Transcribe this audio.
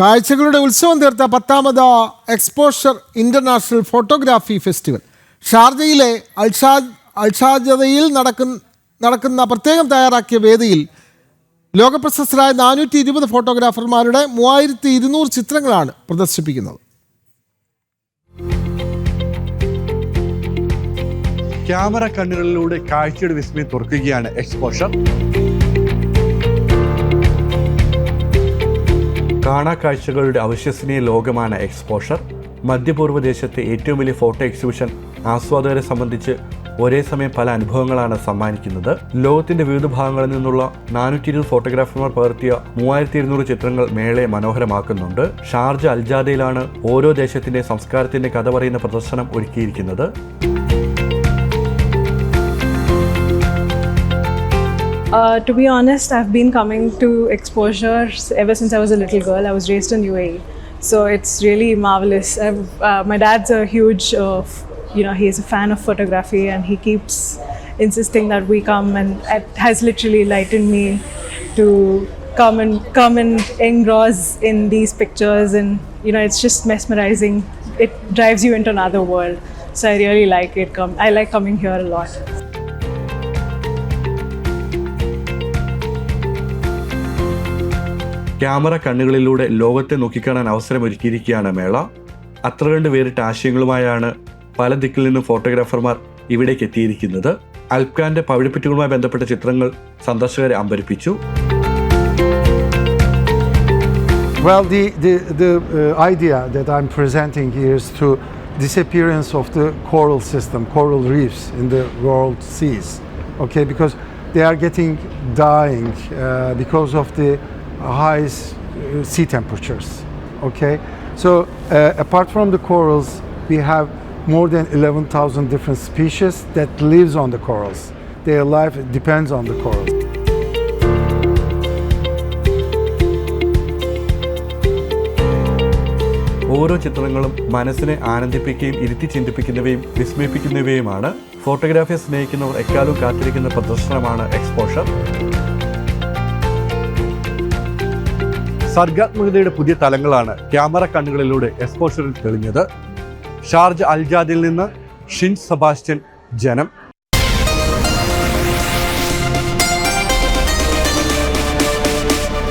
കാഴ്ചകളുടെ ഉത്സവം തീർത്ത പത്താമത് എക്സ്പോഷർ ഇന്റർനാഷണൽ ഫോട്ടോഗ്രാഫി ഫെസ്റ്റിവൽ. ഷാർജയിലെ അൽഷാ അൽഷാജതയിൽ നടക്കുന്ന നടക്കുന്ന പ്രത്യേകം തയ്യാറാക്കിയ വേദിയിൽ ലോകപ്രശസ്തരായ നാനൂറ്റി ഇരുപത് ഫോട്ടോഗ്രാഫർമാരുടെ മൂവായിരത്തി ഇരുന്നൂറ് ചിത്രങ്ങളാണ് പ്രദർശിപ്പിക്കുന്നത്. ക്യാമറ കണ്ണുകളിലൂടെ കാഴ്ചയുടെ വിസ്മയം തുറക്കുകയാണ് എക്സ്പോഷർ. കാണാ കാഴ്ചകളുടെ അവിശ്വസനീയ ലോകമാണ് എക്സ്പോഷർ. മധ്യപൂർവ ദേശത്തെ ഏറ്റവും വലിയ ഫോട്ടോ എക്സിബിഷൻ ആസ്വാദകരെ സംബന്ധിച്ച് ഒരേ സമയം പല അനുഭവങ്ങളാണ് സമ്മാനിക്കുന്നത്. ലോകത്തിന്റെ വിവിധ ഭാഗങ്ങളിൽ നിന്നുള്ള നാനൂറ്റി ഇരുപത് ഫോട്ടോഗ്രാഫർമാർ പകർത്തിയ മൂവായിരത്തി ഇരുന്നൂറ് ചിത്രങ്ങൾ മേളയെ മനോഹരമാക്കുന്നുണ്ട്. ഷാർജ അൽജാദയിലാണ് ഓരോ ദേശത്തിന്റെ സംസ്കാരത്തിന്റെ കഥ പറയുന്ന പ്രദർശനം ഒരുക്കിയിരിക്കുന്നത്. Uh, to be honest, I've been coming to exposures ever since I was a little girl. I was raised in UAE, so it's really marvelous. Uh, my dad's a huge, uh, you know, he's a fan of photography, and he keeps insisting that we come, and it has literally lightened me to come and come and engross in these pictures, and you know, it's just mesmerizing. It drives you into another world. So I really like it. Come, I like coming here a lot. Camera കണ്ണുകളിലൂടെ ലോകത്തെ നോക്കിക്കാണാൻ അവസരമൊരുക്കിയിരിക്കുകയാണ് മേള അത്ര കണ്ട് വേറിട്ട ആശയങ്ങളുമായാണ് പല ദിക്കിൽ നിന്നും ഫോട്ടോഗ്രാഫർമാർ ഇവിടേക്ക് എത്തിയിരിക്കുന്നത് അൽഫ്ഖാന്റെ പവിഴപ്പറ്റുകളുമായി ബന്ധപ്പെട്ട ചിത്രങ്ങൾ സന്ദർശകരെ അമ്പരിപ്പിച്ചു Well, the, the, the uh, idea that I'm presenting here is to disappearance of the coral system, coral reefs in the world seas, okay, because they are getting dying uh, because of the high uh, sea temperatures, okay. So uh, apart from the corals, we have more than 11,000 different species that lives on the corals. Their life depends on the corals. ഓരോ ചിത്രങ്ങളും മനസ്സിനെ ആനന്ദിപ്പിക്കുകയും ഇരുത്തി ചിന്തിപ്പിക്കുന്നവയും വിസ്മയിപ്പിക്കുന്നവയുമാണ് ഫോട്ടോഗ്രാഫിയെ സ്നേഹിക്കുന്നവർ എക്കാലവും കാത്തിരിക്കുന്ന പ്രദർശനമാണ് exposure സർഗാത്മകതയുടെ പുതിയ തലങ്ങളാണ് camera കണ്ണുകളിലൂടെ എക്സ്പോഷറിൽ തെളിഞ്ഞത്. ഷാർജ് അൽജാദിൽ നിന്ന് ഷിൻ സബാസ്റ്റ്യൻ ജനം.